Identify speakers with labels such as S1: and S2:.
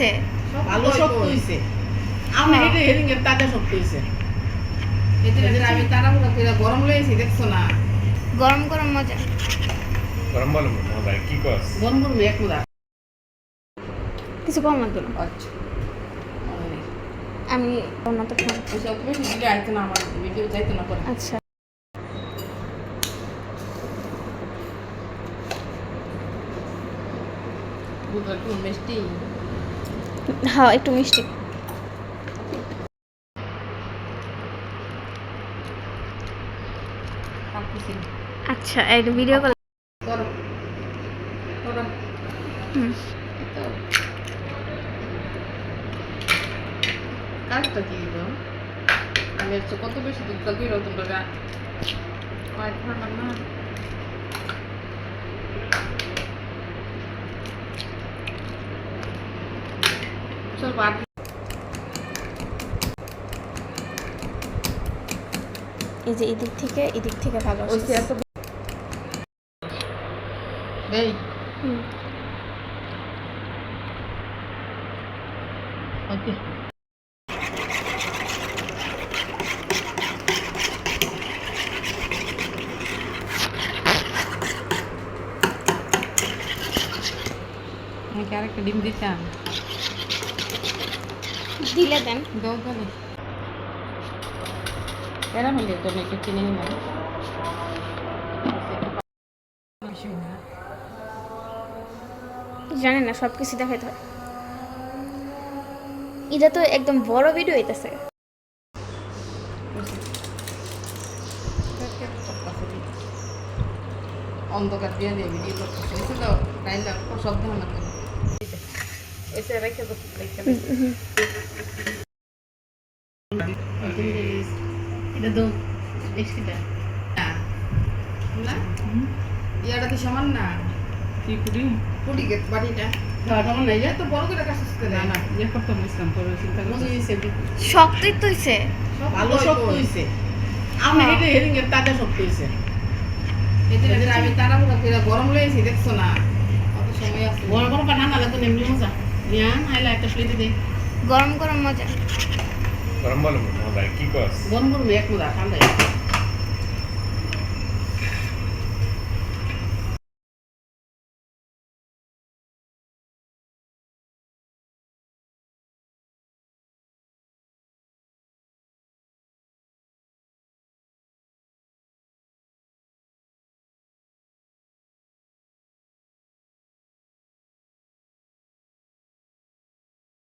S1: হইছে
S2: ভালো শক্ত হইছে আমরা
S1: হ্যাঁ।
S2: হেঁটে হেরিং এর তাজা শক্ত হইছে
S3: আমি তাড়াহুড়া করে গরম লেগেছি দেখছ না?
S1: গরম গরম মজা।
S4: গরম বলো ভাই কি কস?
S2: গরম গরম এক মুদা
S1: কিছু কম না
S3: আচ্ছা।
S1: আমি অন্য তো খাই
S3: ওই সব বেশি দিলে আইতো না আমার ভিডিও যাইতো না পরে।
S1: আচ্ছা। হ্যাঁ একটু মিষ্টি। আচ্ছা এই ভিডিও কল
S3: কাজটা কি গো? আমি কত বেশি দিয়ে তোমরা চল বাদ
S1: এই যে এদিক থেকে এদিক থেকে ভালো আসছে। হুম।
S2: ওকে
S3: আরেকটা ডিম দিতাম
S1: দিলে দেন।
S3: দাও তাহলে এরা মিলে জন্য একটু কিনে নিলাম।
S1: না সব কিছু দেখাইতে হয়। এটা তো একদম বড় ভিডিও হইতেছে।
S3: অন্ধকার দিয়ে দিয়ে ভিডিও করতেছে তো না কেন এসে রেখে রেখে
S2: এটা তো বেশিটা
S3: না না ইয়াটা কি সমান না
S2: কি করি
S3: পুটি গে বাটিটা
S2: খাওয়াটা
S3: তো বড় করে কাছে করে
S2: না না করতাম ইসলাম করে চিন্তা করছি
S3: হয়েছে
S1: হইছে
S2: ভালো শক্ত হইছে আমরা হেঁটে হেরিং এর তাজা শক্ত হইছে
S3: আমি তাড়াহুড়া করে গরম লেগেছি দেখছ না অত সময় আছে
S2: বড় বড় পাঠা না লাগতো এমনি মজা নিয়া আইলা একটা প্লেটে দে।
S1: গরম গরম মজা।
S4: গরম বলো মজা কি কস?
S2: গরম গরম এক মজা ঠান্ডা